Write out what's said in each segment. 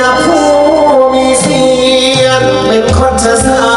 ระผู้มีเสียงเป็นคนจะสา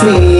see.